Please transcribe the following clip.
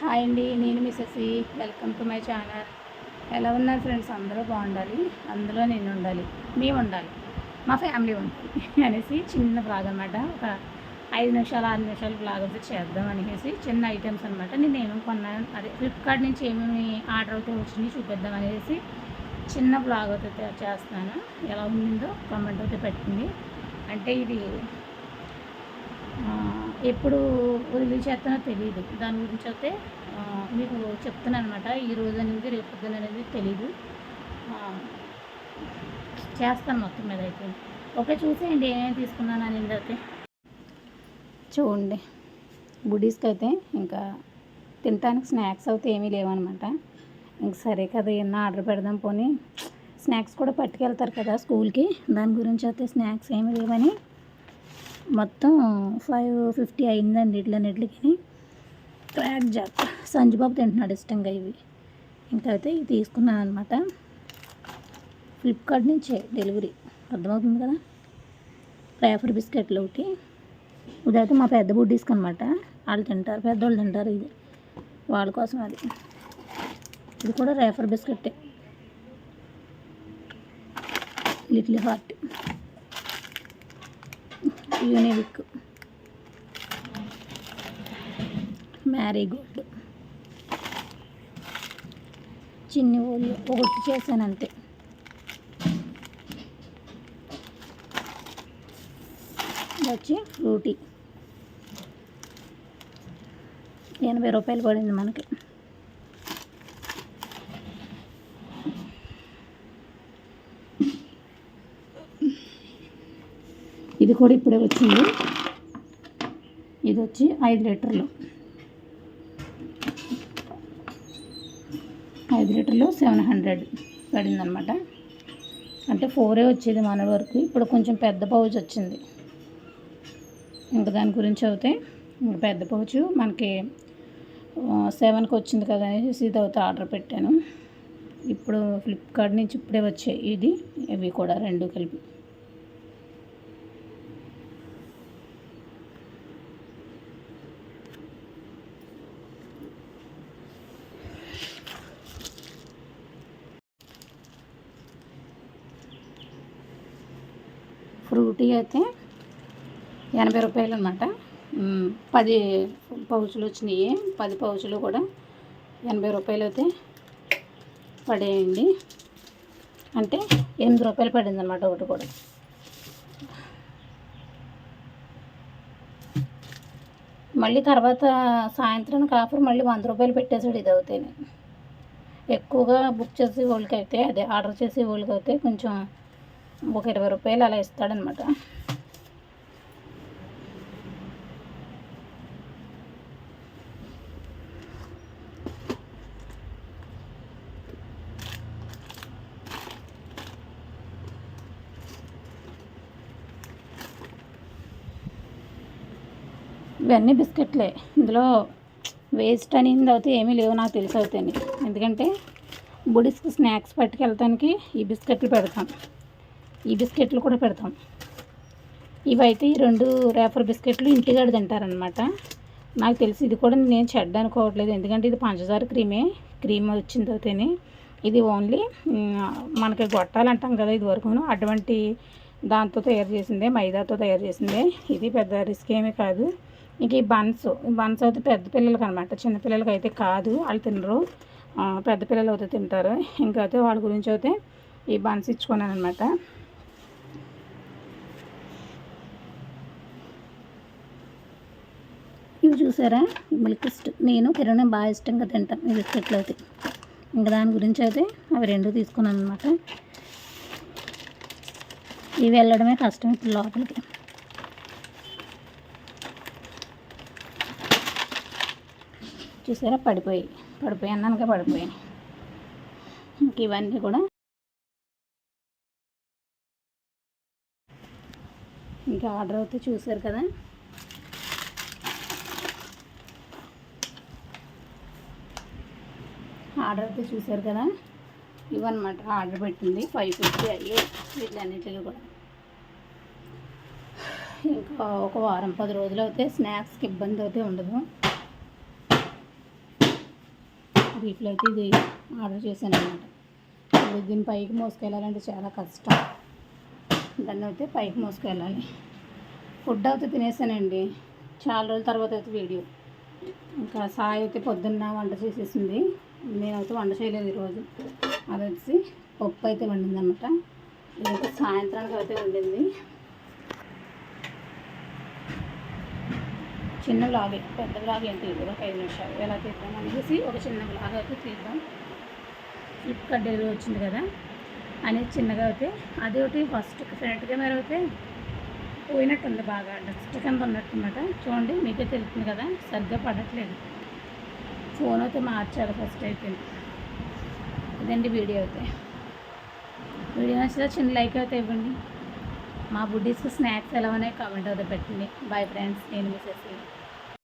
Hi అండి నేను మిస్సెసి వెల్కమ్ టు మై ఛానల్ ఎలా ఉన్నారు ఫ్రెండ్స్ అందరూ బాగుండాలి. అందులో నేను ఉండాలి. మేము ఉండాలి. మా ఫ్యామిలీ ఉండాలి అనేసి చిన్న బ్లాగ్ అనమాట ఒక ఐదు నిమిషాలు ఆరు నిమిషాలు బ్లాగ్ అయితే చేద్దాం అనేసి చిన్న ఐటమ్స్ అనమాట నేను ఏమేమి కొన్నాను అదే ఫ్లిప్కార్ట్ నుంచి ఏమేమి ఆర్డర్ అయితే వచ్చినాయి చూపిద్దాం అనేసి చిన్న బ్లాగ్ అయితే చేస్తున్నాను. ఎలా ఉండిందో కమెంట్ అయితే పెట్టింది అంటే ఇది ఎప్పుడు రిలీజ్ చేస్తానో తెలియదు దాని గురించి అయితే మీకు చెప్తున్నాను అనమాట ఈ రోజు అనేది రేపు పొద్దున అనేది తెలియదు చేస్తాను మొత్తం మీద అయితే. ఓకే చూసేయండి ఏమేమి తీసుకున్నాను అనేది అయితే. చూడండి. బుడీస్కి అయితే ఇంకా తినడానికి స్నాక్స్ అయితే ఏమీ లేవన్నమాట ఇంక సరే కదా ఏమన్నా ఆర్డర్ పెడదాం పోనీ. స్నాక్స్ కూడా పట్టుకెళ్తారు కదా స్కూల్కి. దాని గురించి అయితే స్నాక్స్ ఏమీ లేవని మొత్తం ఫైవ్ ఫిఫ్టీ అయిందండి ఇట్లన్నిటికి క్రాక్ జాక్ సంజుబాబు తింటున్నాడు ఇష్టంగా ఇవి. ఇంకా అయితే ఇవి తీసుకున్నాను అనమాట ఫ్లిప్కార్ట్ నుంచే డెలివరీ అర్థమవుతుంది కదా? రేఫర్ బిస్కెట్లు ఒకటి ఇదైతే మా పెద్ద బుడ్డీస్కి అనమాట వాళ్ళు తింటారు పెద్దవాళ్ళు తింటారు ఇది. వాళ్ళ కోసం అది. ఇది కూడా రేఫర్ బిస్కెట్టే లిటిల్ హార్ట్ యూనివిక్. మ్యారీగోల్డ్ చిన్ని ఓళ్ళు ఒకటి చేశాను అంతే. వచ్చి ఫ్రూటీ ఎనభై రూపాయలు పడింది మనకి. ఇది కూడా ఇప్పుడే వచ్చింది. ఇది వచ్చి ఐదు లీటర్లు. ఐదు లీటర్లు సెవెన్ హండ్రెడ్ పడిందనమాట అంటే ఫోరే వచ్చేది మన వరకు. ఇప్పుడు కొంచెం పెద్ద పౌచ్ వచ్చింది. ఇంకా దాని గురించి అయితే పెద్ద పౌచ్ మనకి సెవెన్కి వచ్చింది కదా అనేసి ఇది అయితే ఆర్డర్ పెట్టాను. ఇప్పుడు ఫ్లిప్కార్ట్ నుంచి ఇప్పుడే వచ్చాయి. ఇది ఇవి కూడా రెండు కలిపి. ఫ్రూటీ అయితే ఎనభై రూపాయలు అనమాట పది పౌచులు వచ్చినాయి. పది పౌచులు కూడా ఎనభై రూపాయలు అయితే పడేయండి. అంటే ఎనిమిది రూపాయలు పడింది అనమాట ఒకటి కూడా. మళ్ళీ తర్వాత సాయంత్రానికి ఆఫర్ మళ్ళీ వంద రూపాయలు పెట్టేసాడు ఇది అవుతాయి ఎక్కువగా బుక్ చేసే వాళ్ళకి అయితే అదే ఆర్డర్ చేసే వాళ్ళకి అయితే కొంచెం ఒక ఇరవై రూపాయలు అలా ఇస్తాడనమాట. ఇవన్నీ బిస్కెట్లే. ఇందులో వేస్ట్ అనేది అయితే ఏమీ లేవు నాకు తెలిసి అవుతాయి ఎందుకంటే బుడిస్కి స్నాక్స్ పట్టుకెళ్ళటానికి ఈ బిస్కెట్లు పెడతాం. ఈ బిస్కెట్లు కూడా పెడతాం. ఇవైతే ఈ రెండు రేఫర్ బిస్కెట్లు ఇంటికాడ తింటారనమాట నాకు తెలిసి ఇది కూడా నేను చెడ్డ అనుకోవట్లేదు. ఎందుకంటే ఇది పంచదార క్రీమే క్రీమ్ వచ్చిన అయితేనే ఇది ఓన్లీ మనకి గొట్టాలంటాం కదా ఇది వరకును. అటువంటి దాంతో తయారు చేసిందే మైదాతో తయారు చేసిందే. ఇది పెద్ద రిస్క్ ఏమీ కాదు. ఇంక ఈ బన్స్ బన్స్ అయితే పెద్ద పిల్లలకి అనమాట చిన్నపిల్లలకి అయితే కాదు. వాళ్ళు తినరు. పెద్ద పిల్లలు అయితే తింటారు. ఇంకా అయితే వాళ్ళ గురించి అయితే ఈ బన్స్ ఇచ్చుకున్నాను అనమాట ఇవి చూసారా? మిల్క్ నేను కిరణం బాగా ఇష్టంగా తింటాను ఈ బిస్కెట్లు అయితే. ఇంకా దాని గురించి అయితే అవి రెండు తీసుకున్నాను అనమాట ఇవి వెళ్ళడమే కష్టం ఇప్పుడు లోపలికి. చూసారా? పడిపోయి పడిపోయి అన్నానుగా పడిపోయాయి ఇంక ఇవన్నీ కూడా ఇంకా ఆర్డర్ అయితే చూసారు కదా? ఆర్డర్ అయితే చూసారు కదా? ఇవన్నమాట ఆర్డర్ పెట్టింది. ఫైవ్ ఫిఫ్టీ అయ్యి వీటిలన్నిటికీ కూడా. ఇంకా ఒక వారం పది రోజులు అయితే స్నాక్స్కి ఇబ్బంది అయితే ఉండదు. వీటిలో అయితే ఇది ఆర్డర్ చేశాను అనమాట దీన్ని పైకి మోసుకెళ్ళాలంటే చాలా కష్టం. దాన్ని అయితే పైకి మోసుకెళ్ళాలి. ఫుడ్ అయితే తినేసానండి. చాలా రోజుల తర్వాత అయితే వీడియో. ఇంకా సాయి అయితే పొద్దున్న వంట చేసేసింది. నేనైతే వంట చేయలేదు ఈరోజు. అది వచ్చి పప్పు అయితే వండింది అనమాట ఇదైతే సాయంత్రానికి అయితే వండింది. చిన్న బ్లాగ్ పెద్ద బ్లాగ్ ఏం తీద్దాం ఒక ఐదు నిమిషాలు. ఎలా తీద్దాం అనేసి ఒక చిన్న బ్లాగ్ అయితే తీద్దాం. ఫ్లిప్కార్ట్ డెలివరీ వచ్చింది కదా? అనేది చిన్నగా అయితే అది ఒకటి ఫస్ట్ ఫ్రంట్ కెమెరా అయితే పోయినట్టుంది బాగా. డస్ట్ కింద ఉన్నట్టున్నమాట చూడండి మీకే తెలుస్తుంది కదా? సరిగ్గా పడట్లేదు. ఫోన్ అయితే మార్చాలి ఫస్ట్ అయితే. ఇదండి వీడియో అయితే. వీడియో నచ్చితే చిన్న లైక్ అయితే ఇవ్వండి. మా బుడ్డీస్కి స్నాక్స్ ఎలా ఉన్నాయి కామెంట్ అయితే పెట్టండి. బాయ్ ఫ్రెండ్స్ నేను మిస్